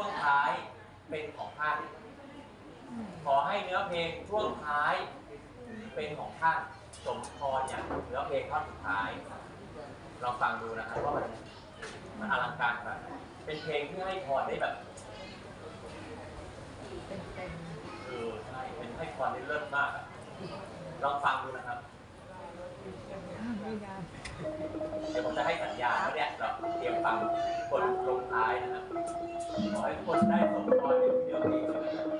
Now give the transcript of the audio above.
ช่วงท้ายเป็นของท่าน ขอให้เนื้อเพลงช่วงท้ายเป็นของท่านสมพรอย่างเนื้อเพลงท่อนสุดท้ายลองฟังดูนะครับว่ามันมันอลังการขนาดไหนเป็นเพลงที่ให้พรได้แบบเออใช่เป็นให้พรได้เลิศมากอะลองฟังดูนะครับเดี๋ยวผมจะให้สัญญาณว่าเนี่ยเราเตรียมฟังบทลงท้ายนะครับ ขอให้ทุกคนไ